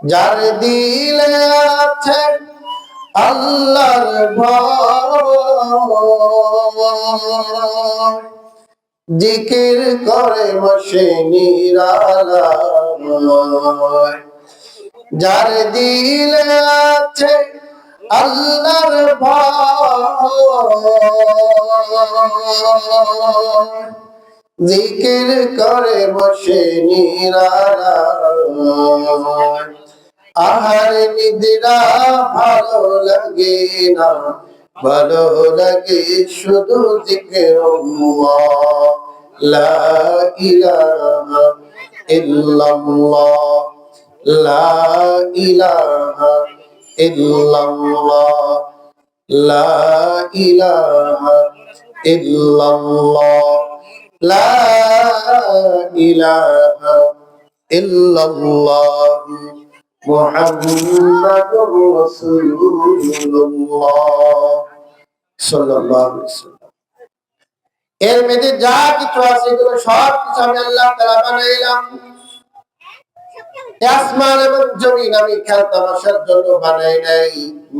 যার দিলে আছে আল্লাহর ভয় জিকির করে বসে যার দিলে আছে আল্লাহর ভয় জিকির করে বসে আহার নিদ্রা ভালো লাগে না, ভালো লাগে শুধু জিকির লা ইলাহা ইল্লাল্লাহ, লা ইলাহা ইল্লাল্লাহ, লা ইলাহা ইল্লাল্লাহ। লা ইলাহা ইল্লাল্লাহ মুহাম্মাদুর রাসূলুল্লাহ সাল্লাল্লাহু আলাইহি ওয়াসাল্লাম। এর মধ্যে যা কিছু আছে, এগুলো সব কিছু আমি আল্লাহ তাআলা বানাইলাম। আসমান এবং জমিন আমি খেলতামাশার জন্য বানাই নাই।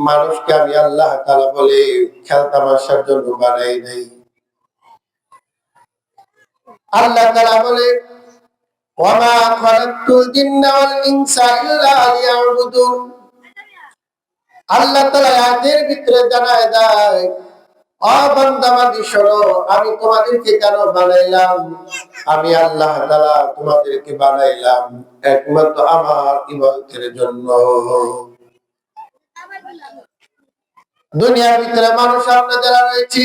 মানুষকে আমি আল্লাহ তাআলা বলে খেলতামাশার জন্য বানাই নাই। আল্লাহ বলে আমি তোমাদেরকে কেন বানাইলাম? আমি আল্লাহ তোমাদেরকে বানাইলাম একমাত্র আমার ইবাদতের জন্য। দুনিয়ার ভিতরে মানুষ আমরা যারা রয়েছি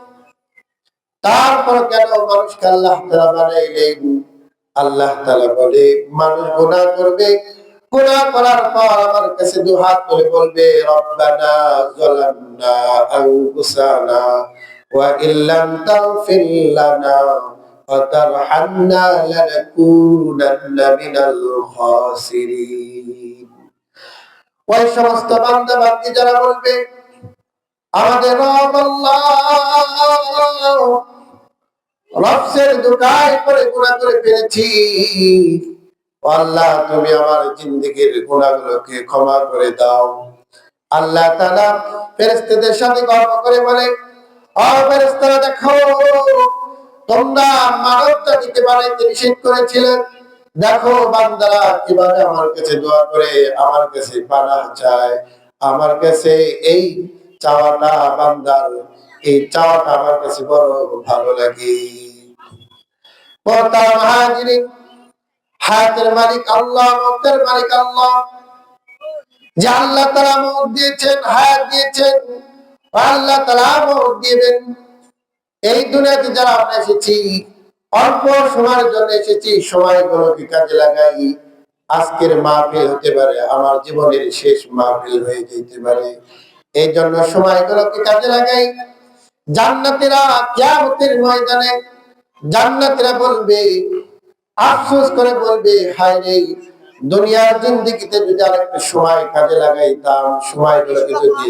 তারপর কেন মানুষকে আল্লাহ তাআলা বানাইলেন? আল্লাহ বলে, মানুষ গুনাহ করবে। গুনাহ করার পর আমার কাছে দুহাত করে বলবে, রব্বানা ওই সমস্ত বান্দা আমাদের রফসের দুটাই করে গুণা করে ফেলেছি। আল্লাহ, তুমি আমার জিন্দগির গুণাগুলোকে ক্ষমা করে দাও। আল্লাহ তাআলা ফেরেশতাদের সাথে গল্প করে বলে, ও ফেরেশতারা, দেখো, তোমরা মানব জাতিকে বানাইতে নিষেধ করেছিলেন দেখো, বান্দারা কীভাবে আমার কাছে দোয়া করে, আমার কাছে পানাহ চায়। আমার কাছে এই চাওয়াটা বান্দার এই চাওয়াটা আমার কাছে বড় ভালো লাগে। হায়াতের মালিক আল্লাহ মালিক আল্লাহ, যে আল্লাহ তারা দিয়েছেন, হায়াত দিয়েছেন, আল্লাহ তারা দিবেন এই দুনিয়াতে যারা আমরা এসেছি, অল্প সময়ের জন্য এসেছি, সময়গুলোকে কাজে লাগাই। আজকের মাহফিল হতে পারে, আমার জীবনের শেষ মাহফিল হয়ে যেতে পারে। এই জন্য সময়গুলোকে কাজে লাগাই। জান্নাতেরা কিয়ামতের ময়দানে জান্নাতেরা বলবে, আফসোস করে বলবে, হায় রে, দুনিয়ার জিন্দিগিতে যদি আরেকটা সময় কাজে লাগাইতাম, সময়গুলোকে যদি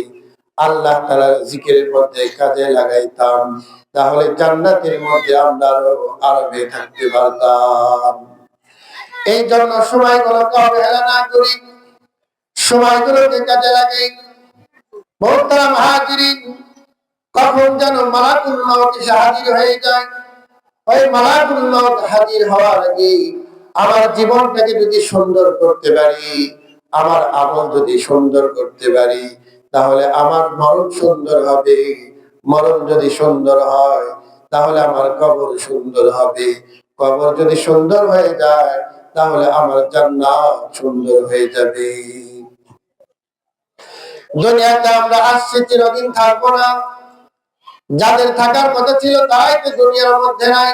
আল্লাহ তাআলা জিকিরের মধ্যে কাজে লাগাইতাম, তাহলে জান্নাতের মধ্যে আমরা আরও আরবে থাকতে পারতাম। এই জন্য সময়গুলোকে অবহেলা না করি, সময়গুলোকে কাজে লাগাই মোহতারাম হাজিরিন কখন যেন মালাকুল মাউত এসে হাজির হয়ে যায়। ওই মালাকুল মাউত হাজির হওয়ার আগে আমার জীবনটাকে যদি সুন্দর করতে পারি, আমার আমল যদি সুন্দর করতে পারি, তাহলে আমার মরণ সুন্দর হবে। মরণ যদি সুন্দর হয়, তাহলে আমার কবর সুন্দর হবে। কবর যদি সুন্দর হয়ে যায়, তাহলে আমার জান্নাত সুন্দর হয়ে যাবে। দুনিয়াতে আমরা আসছি, চিরদিন থাকব না। যাদের থাকার কথা ছিল তারাই তো দুনিয়ার মধ্যে নাই।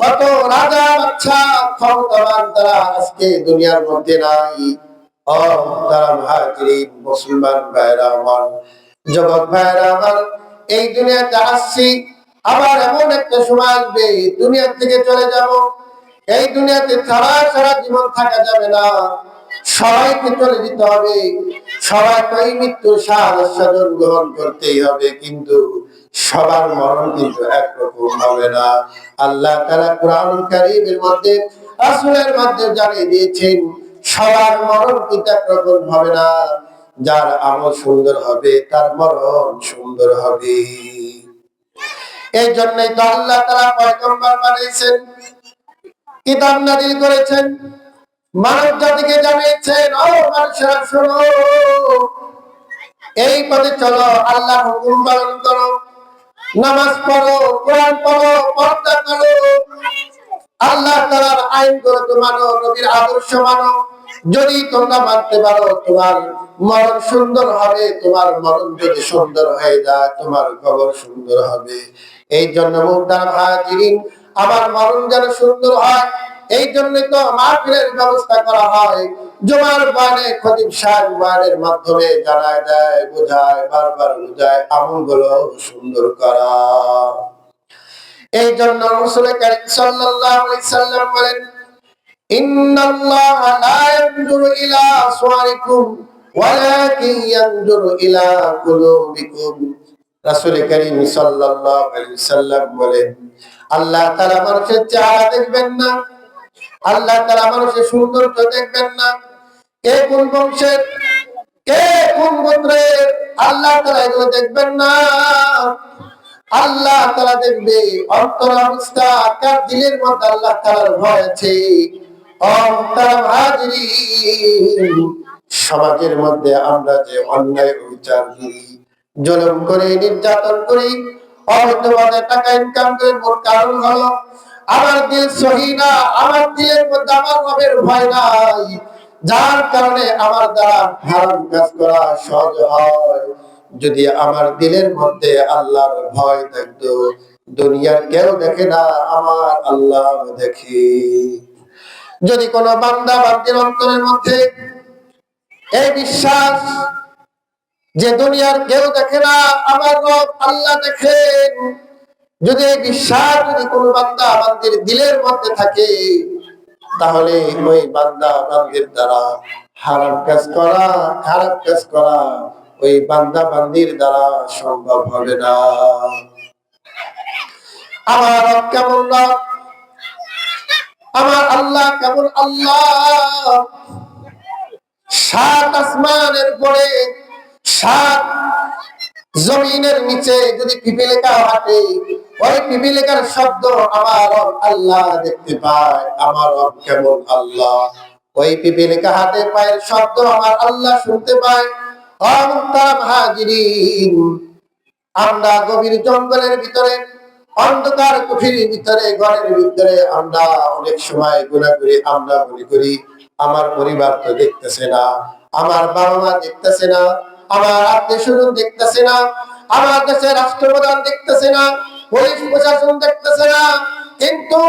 কত রাজা বাচ্চা, ক্ষমতাবান তারা আজকে দুনিয়ার মধ্যে নাই। ও, তারা মুসলমান ভাইরা আমার, জগৎ ভাইরা আমার, এই দুনিয়াতে আসছি। আবার এমন একটা সময় আসবে দুনিয়া থেকে চলে যাব। এই দুনিয়াতে সারা সারা জীবন থাকা যাবে না। সবাইকে চলে যেতে হবে। সবাইকে এই মৃত্যুর সাহায্য গ্রহণ করতেই হবে, কিন্তু সবার মরণ কিন্তু একরকম হবে না। আল্লাহ তারা কোরআন কারিমের মধ্যে, রাসূলের মধ্যে জানিয়ে দিয়েছেন, সবার মরণ কিন্তু একরকম হবে না। যার আমল সুন্দর হবে, তার মরণ সুন্দর হবে। এই জন্যই তো আল্লাহ তারা পয়গম্বর বানিয়েছেন, কিতাব নাজিল করেছেন, মানব জাতিকে জানিয়েছেন, ও মানুষেরা শোনো, এই পথে চলো আল্লাহ হুকুম পালন করো। নামাজ পড়ো, কোরআন পড়ো, পর্দা করো। আল্লাহ তাআলার আইনগুলো তো মানো, নবীর আদর্শ মানো। যদি তোমরা মানতে পারো, তোমার মরণ সুন্দর হবে, তোমার মরণ যদি সুন্দর হয়ে যায়, তোমার খবর সুন্দর হবে। এই জন্য মুদ্দার হাজিরিন আমার মরণ যেন সুন্দর হয়, এই জন্য তো মাহফিলের ব্যবস্থা করা হয়। জমার বানে খতিব মাধ্যমে দেয়, বোঝায়, বারবার বোঝায় আমলগুলো সুন্দর করা। এই জন্য রসুল করিম সাল্লাল্লাহু আলাইহি সাল্লাম বলেন, ইন্নাল্লাহা লা ইয়ানজুরু ইলা সুওয়ারিকুম ওয়ালাকিন ইয়ানজুরু ইলা কুলুবিকুম। রাসূল করিম সাল্লাল্লাহু আলাইহি সাল্লাম বলেন, আল্লাহ তাআলা মানুষের চেহারা দেখবেন না, আল্লাহ তাআলা মানুষের সৌন্দর্য দেখবেন না কে কোন বংশের? কে কোন গোত্রের? আল্লাহ তাআলা এগুলো দেখবেন না। আল্লাহ তাআলা দেখবে অন্তর অবস্থা কার দিলের মধ্যে আল্লাহ তাআলার ভয় আছে। সমাজের মধ্যে আমরা যে অন্যায় বিচার করি, জুলুম করি, নির্যাতন করি, অবৈধভাবে টাকা ইনকাম করে মোট কারণ হলো আমার দিল সহি না, আমার দিলের মধ্যে আমার ভয় নাই। যার কারণে আমার দ্বারা হারাম কাজ করা সহজ হয়। যদি আমার দিলের মধ্যে আল্লাহর ভয় থাকতো, দুনিয়ার কেউ দেখে না, আমার আল্লাহ দেখে। যদি কোন বান্দা বান্দির অন্তরের মধ্যে এই বিশ্বাস যে দুনিয়ার কেউ দেখে না, আমার রব আল্লাহ দেখেন। যদি এই বিশ্বাস যদি কোন বান্দা বান্দির দিলের মধ্যে থাকে তাহলে ওই বান্দা বান্দির দ্বারা হারাম কাজ করা, খারাপ কাজ করা ওই বান্দা বান্দির দ্বারা সম্ভব হবে না। আমার কেমন আমার আল্লাহ কেমন আল্লাহ? সাত আসমানের পরে, সাত জমিনের নিচে যদি পিপিলিকা হাঁটে ওই পিপিলিকার শব্দ আমার আল্লাহ দেখতে পায়, আমার কেমন আল্লাহ। ওই পিপিলিকা হাতে পায়ের শব্দ আমার আল্লাহ শুনতে পায়। আমরা গভীর জঙ্গলের ভিতরে, অন্ধকার কুঠির ভিতরে, ঘরের ভিতরে আমরা অনেক সময় গুণা করি আমরা মনে করি, আমার পরিবার তো দেখতেছে না, আমার বাবা মা দেখতেছে না, আমার আত্মীয় স্বজন দেখতেছে না, আমার দেশের রাষ্ট্রপ্রধান দেখতেছে না পুলিশ প্রশাসন দেখতেছে না। কিন্তু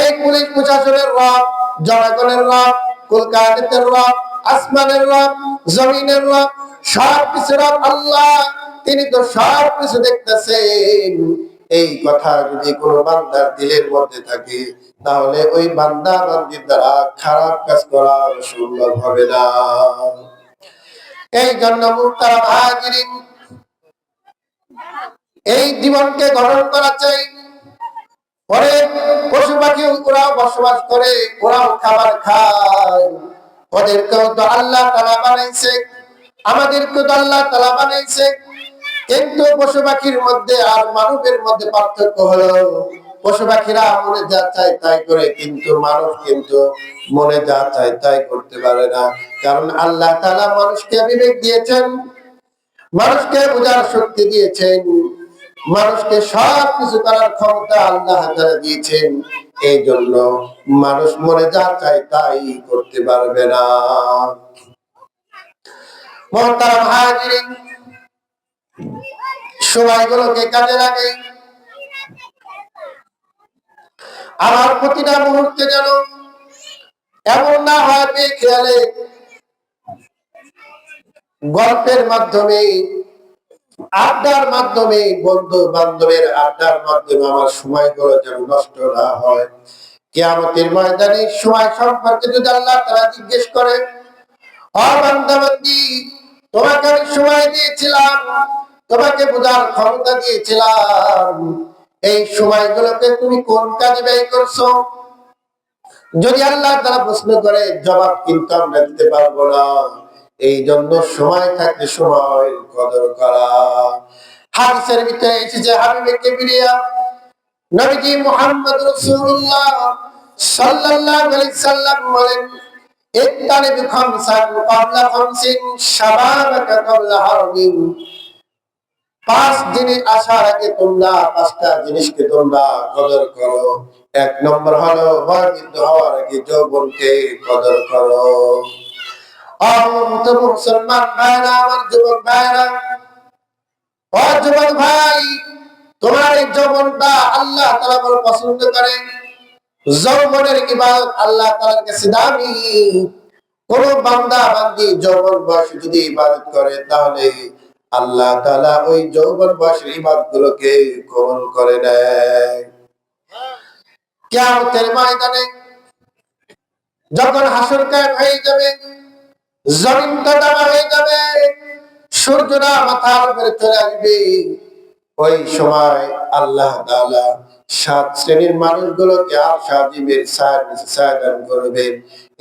এই পুলিশ প্রশাসনের রব, জনগণের রব কলকাতার রব, আসমানের রব, জমিনের রব, সব কিছু রব আল্লাহ। তিনি তো সব কিছু দেখতেছেন। এই কথা যদি কোন বান্দার দিলের মধ্যে থাকে, তাহলে ওই বান্দা বান্দির দ্বারা খারাপ কাজ করা সম্ভব হবে না। এই জন্য মুক্তারা এই জীবনকে গ্রহণ করা চাই পরে পশু পাখি ওরাও বসবাস করে, ওরাও খাবার খায়। ওদেরকেও তো আল্লাহ তালা বানাইছে, আমাদেরকেও তো আল্লাহ তালা বানাইছে। কিন্তু পশু পাখির মধ্যে আর মানবের মধ্যে পার্থক্য হলো, পশু পাখিরা মনে যা চায় তাই করে, কিন্তু মানুষ কিন্তু মনে যা চায় তাই করতে পারে না। কারণ আল্লাহ তালা মানুষকে বিবেক দিয়েছেন, মানুষকে বোঝার শক্তি দিয়েছেন। মানুষকে সব কিছু করার ক্ষমতা আল্লাহ দিয়েছেন। এই জন্য মানুষ মনে যা চায় তাই করতে পারবে না। হাজিরিন সময়গুলোকে কাজে লাগে। আমার প্রতিটা মুহূর্তে যেন এমন না হয় খেয়ালে গল্পের মাধ্যমে আড্ডার মাধ্যমে বন্ধু বান্ধবের আড্ডার মাধ্যমে আমার সময়গুলো যেন নষ্ট না হয়। কেয়ামতের ময়দানে সময় সম্পর্কে যদি আল্লাহ তারা জিজ্ঞেস করে অবান্দাবান্দি তোমাকে আমি সময় দিয়েছিলাম, তোমাকে বোঝার ক্ষমতা দিয়েছিলাম। এই সময়গুলোকে তুমি কোন কাজে ব্যয় করছ? যদি আল্লাহ তারা প্রশ্ন করে, জবাব কিন্তু আমরা দিতে পারব না। এই জন্য সময় থাকতে সময় কদর করা। হাদিসের ভিতরে এসেছে হাবিবে কেবিরিয়া, নবীজি মুহাম্মদ রাসূলুল্লাহ সাল্লাল্লাহু আলাইহি সাল্লাম বলেন ইত্তালিব খামসান ক্বাবলা খামসিন শাবাবাকা ক্বাবলা হারমিন পাঁচ জিনিস আসার আগে তোমরা পাঁচটা জিনিসকে তোমরা কদর করো। এক নম্বর হলো বয়বৃদ্ধ হওয়ার আগে যৌবনকে কদর করো। মুসলমান ভাইরা আমার যুবক ভাইরা যুবক ভাই, তোমার এই আল্লাহ তালা বড় পছন্দ করে। ইবাদত আল্লাহ তালার কাছে দামি। কোন বান্দা বান্দি যৌবন যদি ইবাদত করে, তাহলে আল্লাহ তালা ওই যৌবন বয়সের ইবাদত গুলোকে কবল করে নেয়। কেমতের ময়দানে যখন হাসর কায়েম হয়ে যাবে জমিনটা দামা হয়ে যাবে সূর্যরা মাথার উপরে চলে আসবে। ওই সময় আল্লাহ তাআলা সাত শ্রেণির মানুষগুলোকে আর সাজিবের সায়দান করবেন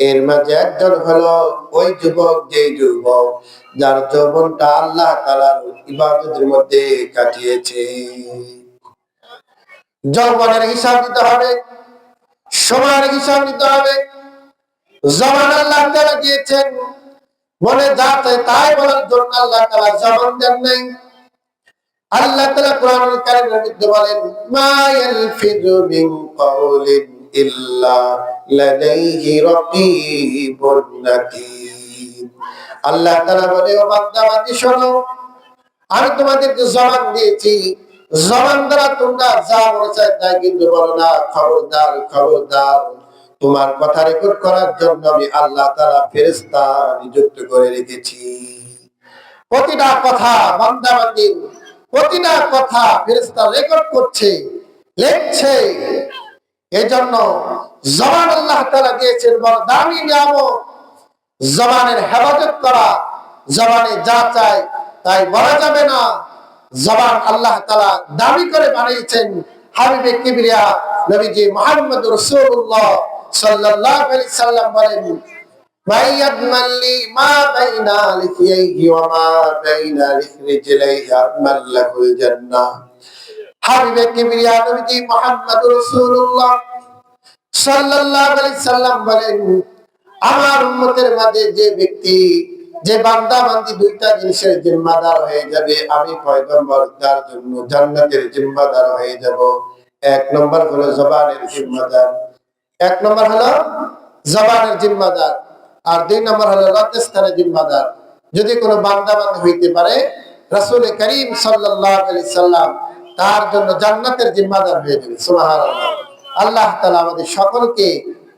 এর মাঝে একজন হলো ওই যুবক যে যুবক যার যৌবনটা আল্লাহ তাআলার ইবাদতের মধ্যে কাটিয়েছে। যৌবনের হিসাব দিতে হবে, সময়ের হিসাব দিতে হবে। জমান আল্লাহ তাআলা দিয়েছেন মনে যা চাই তাই বলার জন্য আল্লাহ তাআলা জবান দেন নাই। আল্লাহ তাআলা কোরআনুল কারীমের মধ্যে বলেন, মা ইয়ালফিজু মিন কাউলিন ইল্লা লাদাইহি রাকীবুন নাতীব আল্লাহ তাআলা বলে, ও বান্দা বান্দি শোনো, আমি তোমাদেরকে জবান দিয়েছি। জবান দ্বারা তোমরা যা বলে চাই তাই কিন্তু বলো না। খবরদার খবরদার তোমার কথা রেকর্ড করার জন্য আমি আল্লাহ তারা ফেরেস্তা নিযুক্ত করে রেখেছি। প্রতিটা কথা বান্দাবান্দির প্রতিটা কথা ফেরেস্তা রেকর্ড করছে, লেখছে। এজন্য জবান আল্লাহ তারা দিয়েছেন, বড় দামি নিয়ামত। জবানের হেফাজত করা, জবানে যা চায় তাই বলা যাবে না। জবান আল্লাহ তালা দাবি করে বানিয়েছেন হাবিবে কিবরিয়া নবীজি মোহাম্মদ রসুল্লাহ সাল্লাল্লাহু আলাইহি সাল্লাম বলেন মা বাইনা ওয়া মা বাইনা জান্নাহ। হাবিবে কিবরিয়া নবীজি মুহাম্মদ রাসূলুল্লাহ সাল্লাল্লাহু আলাইহি সাল্লাম বলেন, আমার উম্মতের মাঝে যে ব্যক্তি, যে বান্দা বান্দি দুইটা জিনিসের জিম্মাদার হয়ে যাবে, আমি পয়গম্বর তার জন্য জান্নাতের জিম্মাদার হয়ে যাব। এক নম্বর হলো জবানের জিম্মাদার এক নম্বর হলো জবানের জিম্মাদার, আর দুই নম্বর হলো লজ্জাস্থানের জিম্মাদার। যদি কোনো বান্দা বান্ধব হইতে পারে, রাসুল করিম সাল্লাম তার জন্য জান্নাতের জিম্মাদার হয়ে যাবে। সুমাহার আল্লাহ তালা আমাদের সকলকে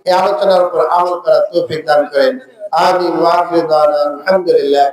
এই আলোচনার উপর আমল করার তৌফিক দান করেন। আমিন ওয়াকির আলহামদুলিল্লাহ